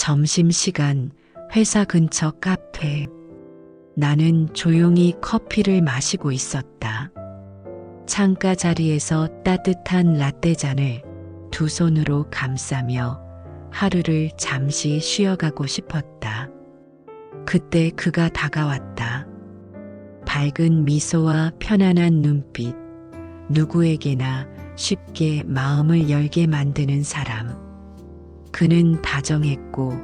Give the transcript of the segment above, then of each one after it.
점심시간 회사 근처 카페. 나는 조용히 커피를 마시고 있었다. 창가 자리에서 따뜻한 라떼 잔을 두 손으로 감싸며 하루를 잠시 쉬어가고 싶었다. 그때 그가 다가왔다. 밝은 미소와 편안한 눈빛, 누구에게나 쉽게 마음을 열게 만드는 사람. 그는 다정했고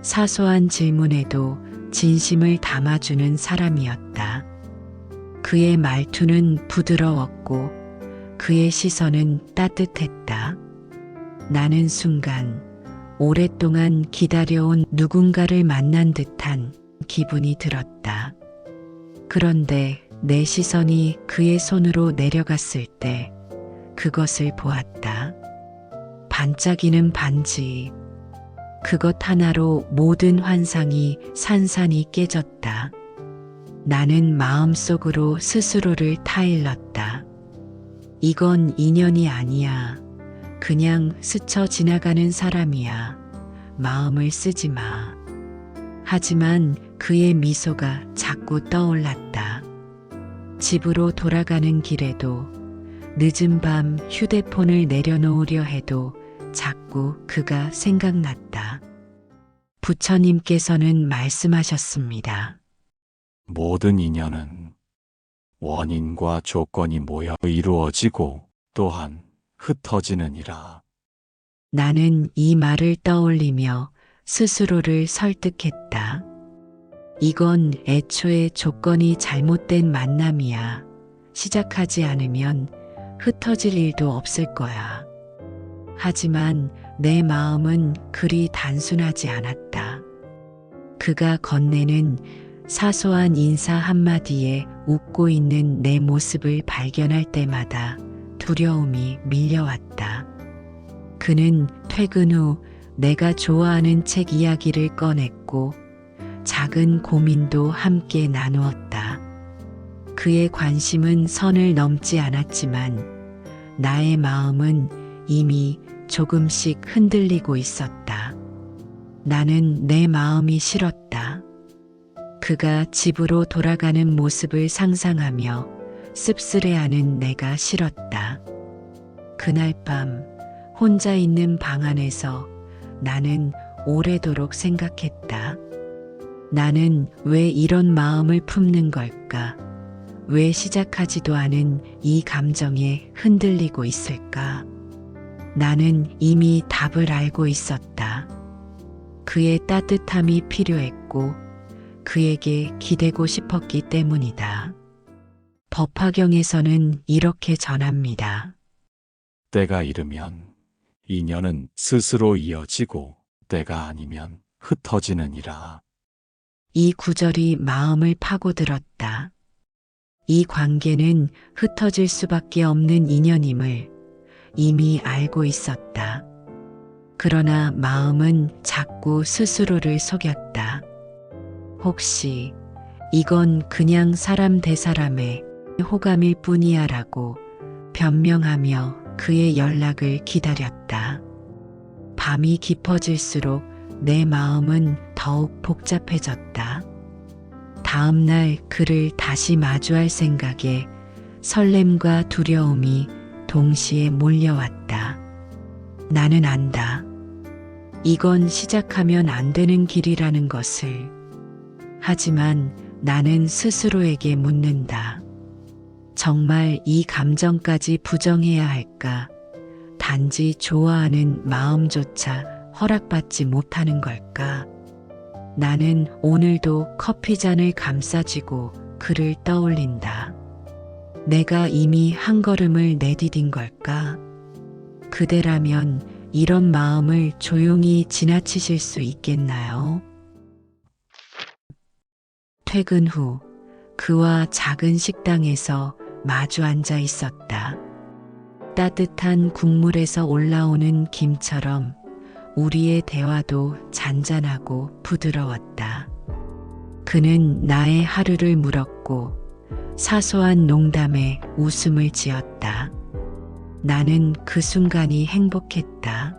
사소한 질문에도 진심을 담아주는 사람이었다. 그의 말투는 부드러웠고 그의 시선은 따뜻했다. 나는 순간 오랫동안 기다려온 누군가를 만난 듯한 기분이 들었다. 그런데 내 시선이 그의 손으로 내려갔을 때 그것을 보았다. 반짝이는 반지. 그것 하나로 모든 환상이 산산이 깨졌다. 나는 마음속으로 스스로를 타일렀다. 이건 인연이 아니야. 그냥 스쳐 지나가는 사람이야. 마음을 쓰지 마. 하지만 그의 미소가 자꾸 떠올랐다. 집으로 돌아가는 길에도 늦은 밤 휴대폰을 내려놓으려 해도 자꾸 그가 생각났다. 부처님께서는 말씀하셨습니다. 모든 인연은 원인과 조건이 모여 이루어지고 또한 흩어지느니라. 나는 이 말을 떠올리며 스스로를 설득했다. 이건 애초에 조건이 잘못된 만남이야. 시작하지 않으면 흩어질 일도 없을 거야. 하지만 내 마음은 그리 단순하지 않았다. 그가 건네는 사소한 인사 한마디에 웃고 있는 내 모습을 발견할 때마다 두려움이 밀려왔다. 그는 퇴근 후 내가 좋아하는 책 이야기를 꺼냈고 작은 고민도 함께 나누었다. 그의 관심은 선을 넘지 않았지만 나의 마음은 이미 조금씩 흔들리고 있었다. 나는 내 마음이 싫었다. 그가 집으로 돌아가는 모습을 상상하며 씁쓸해하는 내가 싫었다. 그날 밤 혼자 있는 방 안에서 나는 오래도록 생각했다. 나는 왜 이런 마음을 품는 걸까? 왜 시작하지도 않은 이 감정에 흔들리고 있을까? 나는 이미 답을 알고 있었다. 그의 따뜻함이 필요했고 그에게 기대고 싶었기 때문이다. 법화경에서는 이렇게 전합니다. 때가 이르면 인연은 스스로 이어지고 때가 아니면 흩어지느니라. 이 구절이 마음을 파고들었다. 이 관계는 흩어질 수밖에 없는 인연임을 이미 알고 있었다. 그러나 마음은 자꾸 스스로를 속였다. 혹시 이건 그냥 사람 대 사람의 호감일 뿐이야 라고 변명하며 그의 연락을 기다렸다. 밤이 깊어질수록 내 마음은 더욱 복잡해졌다. 다음 날 그를 다시 마주할 생각에 설렘과 두려움이 동시에 몰려왔다. 나는 안다. 이건 시작하면 안 되는 길이라는 것을. 하지만 나는 스스로에게 묻는다. 정말 이 감정까지 부정해야 할까? 단지 좋아하는 마음조차 허락받지 못하는 걸까? 나는 오늘도 커피잔을 감싸쥐고 그를 떠올린다. 내가 이미 한 걸음을 내디딘 걸까? 그대라면 이런 마음을 조용히 지나치실 수 있겠나요? 퇴근 후 그와 작은 식당에서 마주 앉아 있었다. 따뜻한 국물에서 올라오는 김처럼 우리의 대화도 잔잔하고 부드러웠다. 그는 나의 하루를 물었고 사소한 농담에 웃음을 지었다. 나는 그 순간이 행복했다.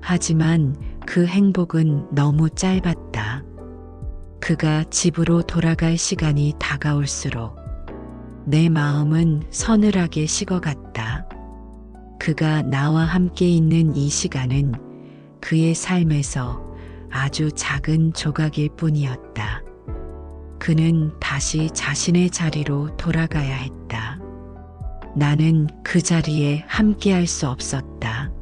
하지만 그그 행복은 너무 짧았다. 그가 집으로 돌아갈 시간이 다가올수록 내 마음은 서늘하게 식어갔다. 그가 나와 함께 있는 이 시간은 그의 삶에서 아주 작은 조각일 뿐이었다. 그는 다시 자신의 자리로 돌아가야 했다. 나는 그 자리에 함께할 수 없었다.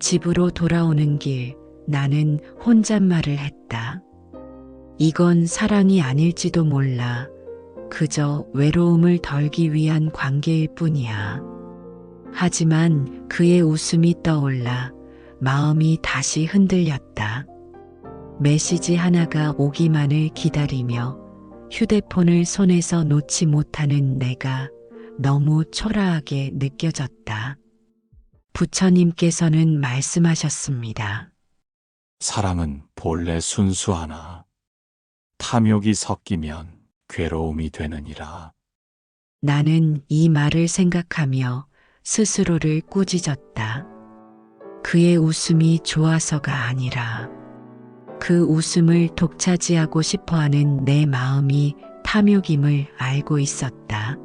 집으로 돌아오는 길 나는 혼잣말을 했다. 이건 사랑이 아닐지도 몰라. 그저 외로움을 덜기 위한 관계일 뿐이야. 하지만 그의 웃음이 떠올라 마음이 다시 흔들렸다. 메시지 하나가 오기만을 기다리며 휴대폰을 손에서 놓지 못하는 내가 너무 초라하게 느껴졌다. 부처님께서는 말씀하셨습니다. 사랑은 본래 순수하나 탐욕이 섞이면 괴로움이 되느니라. 나는 이 말을 생각하며 스스로를 꾸짖었다. 그의 웃음이 좋아서가 아니라 그 웃음을 독차지하고 싶어 하는 내 마음이 탐욕임을 알고 있었다.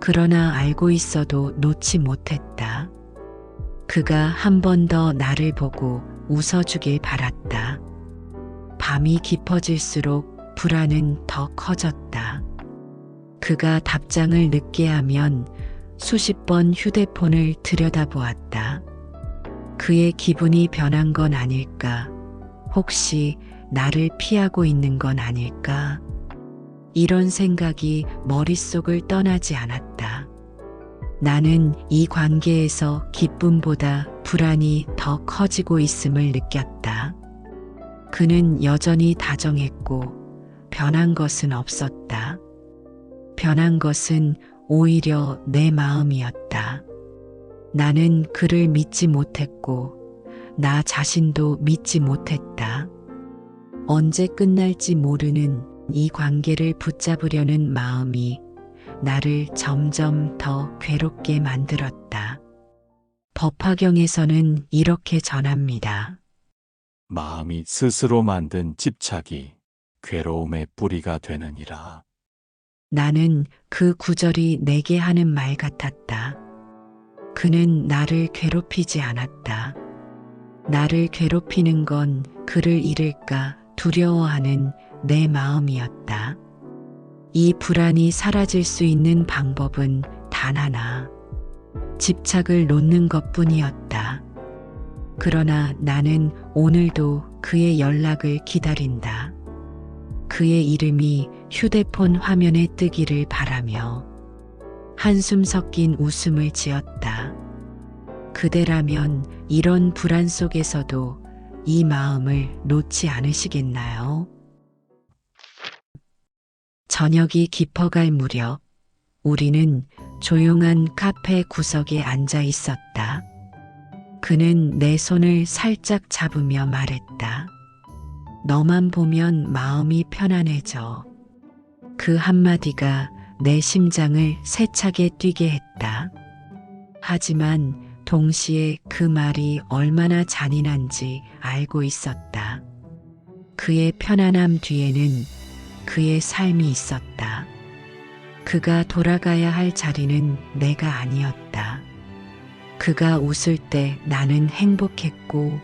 그러나 알고 있어도 놓지 못했다. 그가 한 번 더 나를 보고 웃어주길 바랐다. 밤이 깊어질수록 불안은 더 커졌다. 그가 답장을 늦게 하면 수십 번 휴대폰을 들여다보았다. 그의 기분이 변한 건 아닐까? 혹시 나를 피하고 있는 건 아닐까? 이런 생각이 머릿속을 떠나지 않았다. 나는 이 관계에서 기쁨보다 불안이 더 커지고 있음을 느꼈다. 그는 여전히 다정했고 변한 것은 없었다. 변한 것은 오히려 내 마음이었다. 나는 그를 믿지 못했고 나 자신도 믿지 못했다. 언제 끝날지 모르는 이 관계를 붙잡으려는 마음이 나를 점점 더 괴롭게 만들었다. 법화경에서는 이렇게 전합니다. 마음이 스스로 만든 집착이 괴로움의 뿌리가 되느니라. 나는 그 구절이 내게 하는 말 같았다. 그는 나를 괴롭히지 않았다. 나를 괴롭히는 건 그를 잃을까 두려워하는 내 마음이었다. 이 불안이 사라질 수 있는 방법은 단 하나. 집착을 놓는 것 뿐이었다. 그러나 나는 오늘도 그의 연락을 기다린다. 그의 이름이 휴대폰 화면에 뜨기를 바라며 한숨 섞인 웃음을 지었다. 그대라면 이런 불안 속에서도 이 마음을 놓지 않으시겠나요? 저녁이 깊어갈 무렵 우리는 조용한 카페 구석에 앉아 있었다. 그는 내 손을 살짝 잡으며 말했다. 너만 보면 마음이 편안해져. 그 한마디가 내 심장을 세차게 뛰게 했다. 하지만 동시에 그 말이 얼마나 잔인한지 알고 있었다. 그의 편안함 뒤에는 그의 삶이 있었다. 그가 돌아가야 할 자리는 내가 아니었다. 그가 웃을 때 나는 행복했고,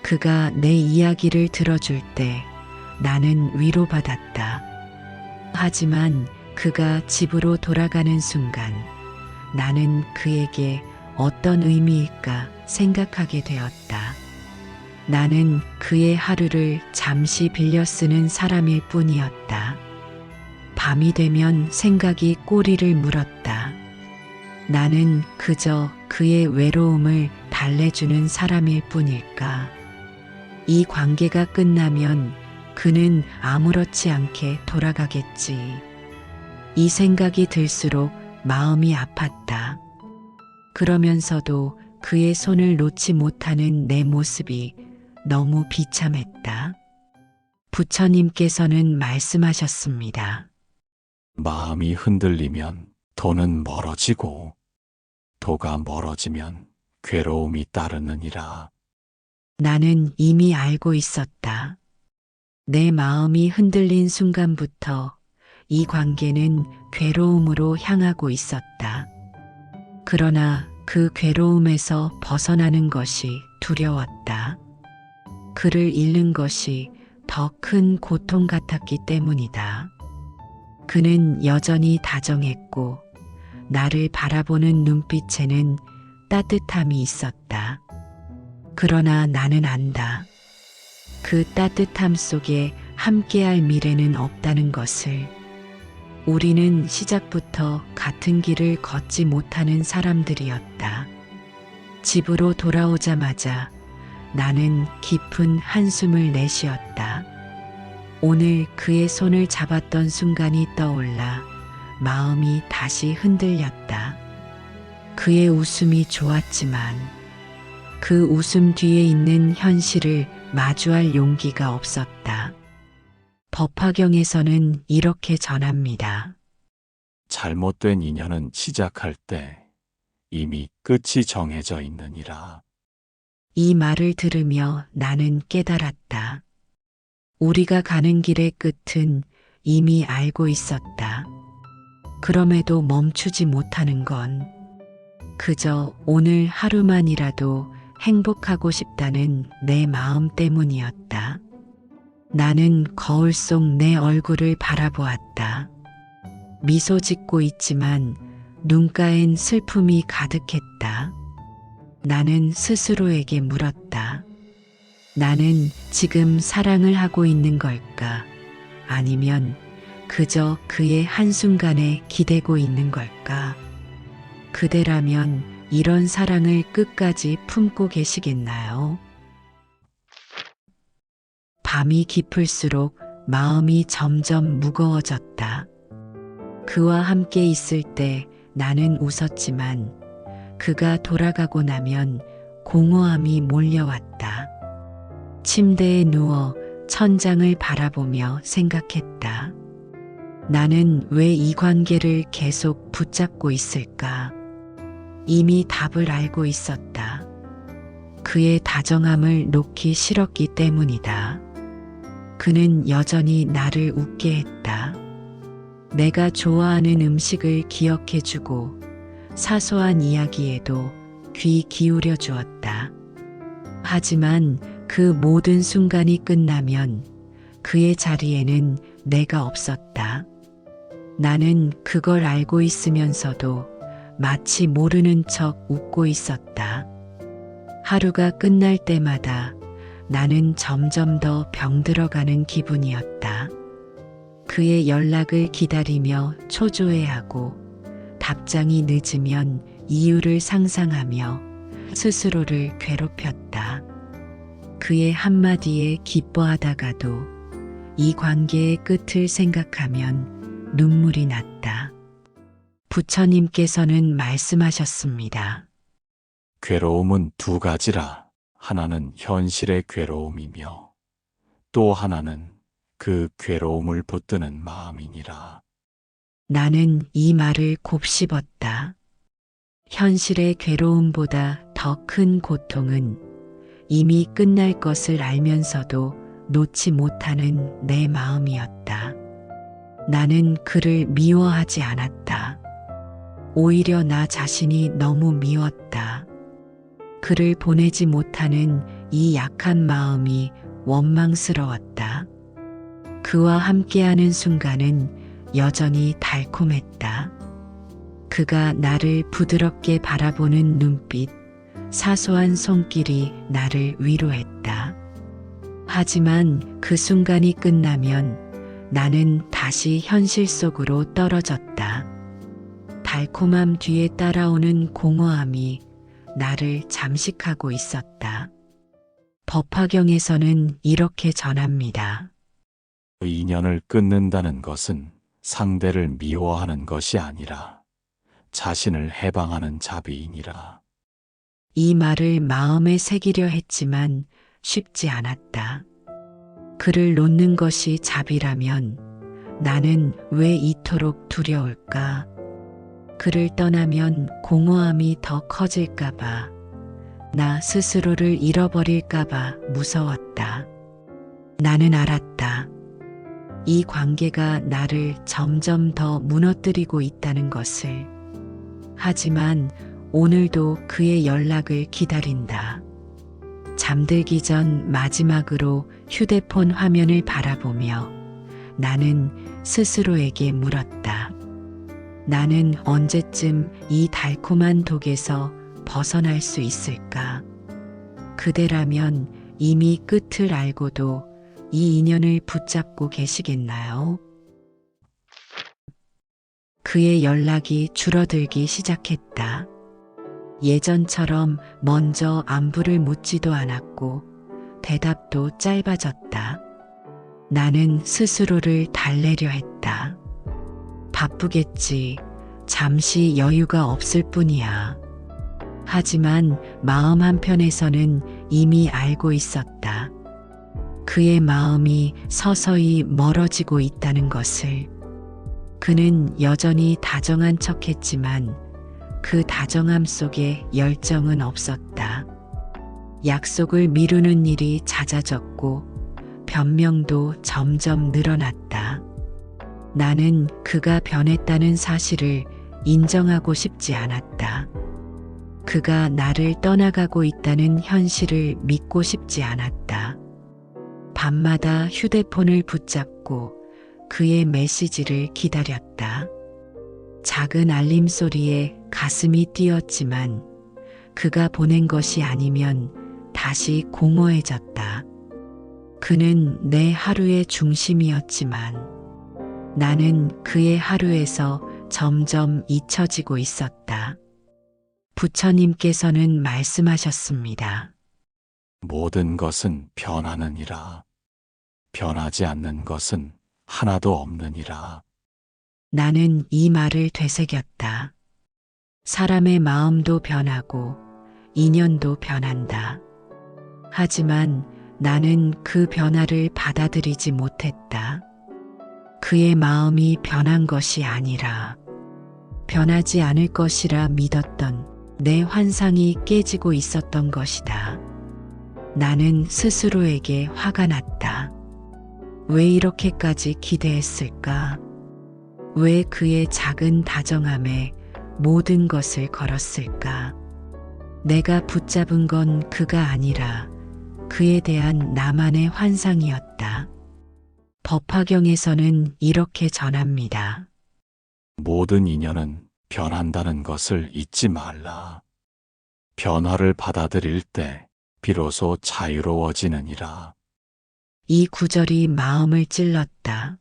그가 내 이야기를 들어줄 때 나는 위로받았다. 하지만 그가 집으로 돌아가는 순간 나는 그에게 어떤 의미일까 생각하게 되었다. 나는 그의 하루를 잠시 빌려 쓰는 사람일 뿐이었다. 밤이 되면 생각이 꼬리를 물었다. 나는 그저 그의 외로움을 달래주는 사람일 뿐일까? 이 관계가 끝나면 그는 아무렇지 않게 돌아가겠지. 이 생각이 들수록 마음이 아팠다. 그러면서도 그의 손을 놓지 못하는 내 모습이 너무 비참했다. 부처님께서는 말씀하셨습니다. 마음이 흔들리면 도는 멀어지고 도가 멀어지면 괴로움이 따르느니라. 나는 이미 알고 있었다. 내 마음이 흔들린 순간부터 이 관계는 괴로움으로 향하고 있었다. 그러나 그 괴로움에서 벗어나는 것이 두려웠다. 그를 잃는 것이 더 큰 고통 같았기 때문이다. 그는 여전히 다정했고 나를 바라보는 눈빛에는 따뜻함이 있었다. 그러나 나는 안다. 그 따뜻함 속에 함께할 미래는 없다는 것을. 우리는 시작부터 같은 길을 걷지 못하는 사람들이었다. 집으로 돌아오자마자 나는 깊은 한숨을 내쉬었다. 오늘 그의 손을 잡았던 순간이 떠올라 마음이 다시 흔들렸다. 그의 웃음이 좋았지만 그 웃음 뒤에 있는 현실을 마주할 용기가 없었다. 법화경에서는 이렇게 전합니다. 잘못된 인연은 시작할 때 이미 끝이 정해져 있느니라. 이 말을 들으며 나는 깨달았다. 우리가 가는 길의 끝은 이미 알고 있었다. 그럼에도 멈추지 못하는 건 그저 오늘 하루만이라도 행복하고 싶다는 내 마음 때문이었다. 나는 거울 속 내 얼굴을 바라보았다. 미소 짓고 있지만 눈가엔 슬픔이 가득했다. 나는 스스로에게 물었다. 나는 지금 사랑을 하고 있는 걸까? 아니면 그저 그의 한순간에 기대고 있는 걸까? 그대라면 이런 사랑을 끝까지 품고 계시겠나요? 밤이 깊을수록 마음이 점점 무거워졌다. 그와 함께 있을 때 나는 웃었지만 그가 돌아가고 나면 공허함이 몰려왔다. 침대에 누워 천장을 바라보며 생각했다. 나는 왜 이 관계를 계속 붙잡고 있을까? 이미 답을 알고 있었다. 그의 다정함을 놓기 싫었기 때문이다. 그는 여전히 나를 웃게 했다. 내가 좋아하는 음식을 기억해주고 사소한 이야기에도 귀 기울여 주었다. 하지만 그 모든 순간이 끝나면 그의 자리에는 내가 없었다. 나는 그걸 알고 있으면서도 마치 모르는 척 웃고 있었다. 하루가 끝날 때마다 나는 점점 더 병들어가는 기분이었다. 그의 연락을 기다리며 초조해하고 답장이 늦으면 이유를 상상하며 스스로를 괴롭혔다. 그의 한마디에 기뻐하다가도 이 관계의 끝을 생각하면 눈물이 났다. 부처님께서는 말씀하셨습니다. 괴로움은 두 가지라. 하나는 현실의 괴로움이며 또 하나는 그 괴로움을 붙드는 마음이니라. 나는 이 말을 곱씹었다. 현실의 괴로움보다 더 큰 고통은 이미 끝날 것을 알면서도 놓지 못하는 내 마음이었다. 나는 그를 미워하지 않았다. 오히려 나 자신이 너무 미웠다. 그를 보내지 못하는 이 약한 마음이 원망스러웠다. 그와 함께하는 순간은 여전히 달콤했다. 그가 나를 부드럽게 바라보는 눈빛, 사소한 손길이 나를 위로했다. 하지만 그 순간이 끝나면 나는 다시 현실 속으로 떨어졌다. 달콤함 뒤에 따라오는 공허함이 나를 잠식하고 있었다. 법화경에서는 이렇게 전합니다. 인연을 끊는다는 것은 상대를 미워하는 것이 아니라 자신을 해방하는 자비이니라. 이 말을 마음에 새기려 했지만 쉽지 않았다. 그를 놓는 것이 자비라면 나는 왜 이토록 두려울까? 그를 떠나면 공허함이 더 커질까봐 나 스스로를 잃어버릴까봐 무서웠다. 나는 알았다. 이 관계가 나를 점점 더 무너뜨리고 있다는 것을. 하지만 오늘도 그의 연락을 기다린다. 잠들기 전 마지막으로 휴대폰 화면을 바라보며 나는 스스로에게 물었다. 나는 언제쯤 이 달콤한 독에서 벗어날 수 있을까? 그대라면 이미 끝을 알고도 이 인연을 붙잡고 계시겠나요? 그의 연락이 줄어들기 시작했다. 예전처럼 먼저 안부를 묻지도 않았고 대답도 짧아졌다. 나는 스스로를 달래려 했다. 바쁘겠지. 잠시 여유가 없을 뿐이야. 하지만 마음 한편에서는 이미 알고 있었다. 그의 마음이 서서히 멀어지고 있다는 것을. 그는 여전히 다정한 척 했지만 그 다정함 속에 열정은 없었다. 약속을 미루는 일이 잦아졌고 변명도 점점 늘어났다. 나는 그가 변했다는 사실을 인정하고 싶지 않았다. 그가 나를 떠나가고 있다는 현실을 믿고 싶지 않았다. 밤마다 휴대폰을 붙잡고 그의 메시지를 기다렸다. 작은 알림 소리에 가슴이 뛰었지만 그가 보낸 것이 아니면 다시 공허해졌다. 그는 내 하루의 중심이었지만 나는 그의 하루에서 점점 잊혀지고 있었다. 부처님께서는 말씀하셨습니다. 모든 것은 변하느니라. 변하지 않는 것은 하나도 없느니라. 나는 이 말을 되새겼다. 사람의 마음도 변하고 인연도 변한다. 하지만 나는 그 변화를 받아들이지 못했다. 그의 마음이 변한 것이 아니라 변하지 않을 것이라 믿었던 내 환상이 깨지고 있었던 것이다. 나는 스스로에게 화가 났다. 왜 이렇게까지 기대했을까? 왜 그의 작은 다정함에 모든 것을 걸었을까? 내가 붙잡은 건 그가 아니라 그에 대한 나만의 환상이었다. 법화경에서는 이렇게 전합니다. 모든 인연은 변한다는 것을 잊지 말라. 변화를 받아들일 때 비로소 자유로워지느니라. 이 구절이 마음을 찔렀다.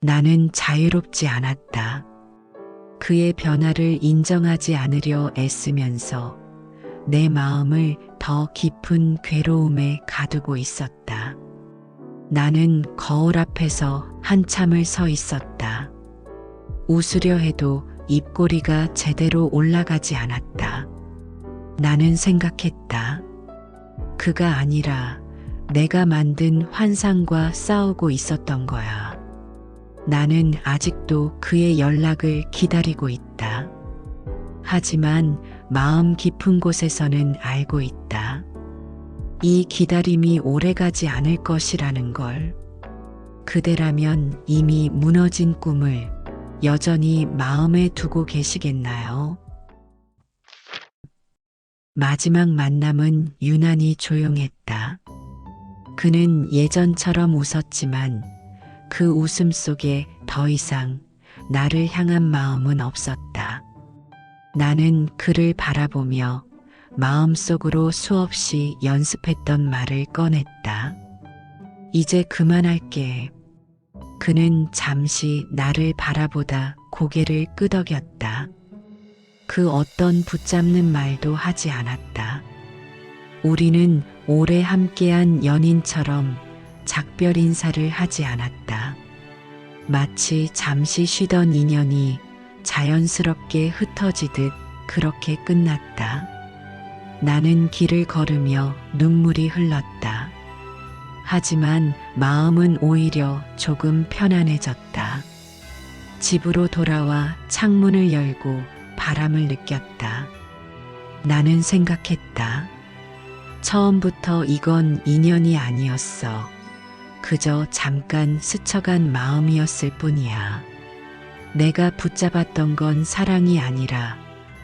나는 자유롭지 않았다. 그의 변화를 인정하지 않으려 애쓰면서 내 마음을 더 깊은 괴로움에 가두고 있었다. 나는 거울 앞에서 한참을 서 있었다. 웃으려 해도 입꼬리가 제대로 올라가지 않았다. 나는 생각했다. 그가 아니라 내가 만든 환상과 싸우고 있었던 거야. 나는 아직도 그의 연락을 기다리고 있다. 하지만 마음 깊은 곳에서는 알고 있다. 이 기다림이 오래가지 않을 것이라는 걸. 그대라면 이미 무너진 꿈을 여전히 마음에 두고 계시겠나요? 마지막 만남은 유난히 조용했다. 그는 예전처럼 웃었지만 그 웃음 속에 더 이상 나를 향한 마음은 없었다. 나는 그를 바라보며 마음속으로 수없이 연습했던 말을 꺼냈다. 이제 그만할게. 그는 잠시 나를 바라보다 고개를 끄덕였다. 그 어떤 붙잡는 말도 하지 않았다. 우리는 오래 함께한 연인처럼 작별 인사를 하지 않았다. 마치 잠시 쉬던 인연이 자연스럽게 흩어지듯 그렇게 끝났다. 나는 길을 걸으며 눈물이 흘렀다. 하지만 마음은 오히려 조금 편안해졌다. 집으로 돌아와 창문을 열고 바람을 느꼈다. 나는 생각했다. 처음부터 이건 인연이 아니었어. 그저 잠깐 스쳐간 마음이었을 뿐이야. 내가 붙잡았던 건 사랑이 아니라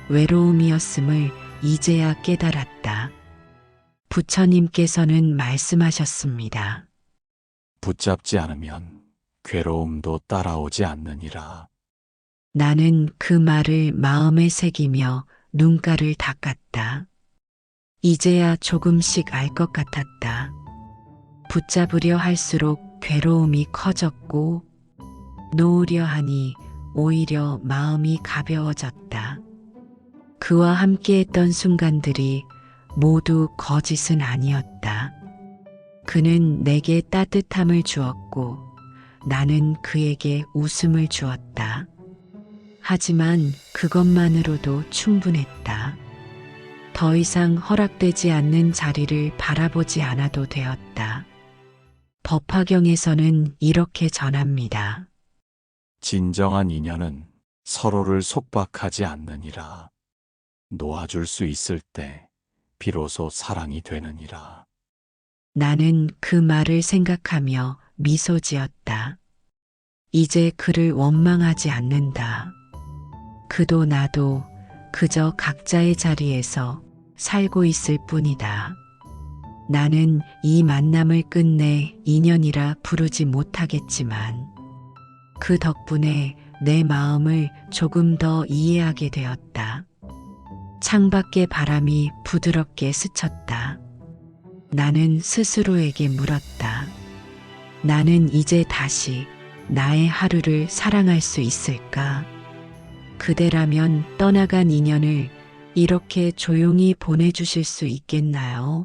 외로움이었음을 이제야 깨달았다. 부처님께서는 말씀하셨습니다. 붙잡지 않으면 괴로움도 따라오지 않느니라. 나는 그 말을 마음에 새기며 눈가를 닦았다. 이제야 조금씩 알 것 같았다. 붙잡으려 할수록 괴로움이 커졌고, 놓으려 하니 오히려 마음이 가벼워졌다. 그와 함께했던 순간들이 모두 거짓은 아니었다. 그는 내게 따뜻함을 주었고, 나는 그에게 웃음을 주었다. 하지만 그것만으로도 충분했다. 더 이상 허락되지 않는 자리를 바라보지 않아도 되었다. 법화경에서는 이렇게 전합니다. 진정한 인연은 서로를 속박하지 않느니라. 놓아줄 수 있을 때 비로소 사랑이 되느니라. 나는 그 말을 생각하며 미소 지었다. 이제 그를 원망하지 않는다. 그도 나도 그저 각자의 자리에서 살고 있을 뿐이다. 나는 이 만남을 끝내 인연이라 부르지 못하겠지만 그 덕분에 내 마음을 조금 더 이해하게 되었다. 창밖의 바람이 부드럽게 스쳤다. 나는 스스로에게 물었다. 나는 이제 다시 나의 하루를 사랑할 수 있을까? 그대라면 떠나간 인연을 이렇게 조용히 보내주실 수 있겠나요?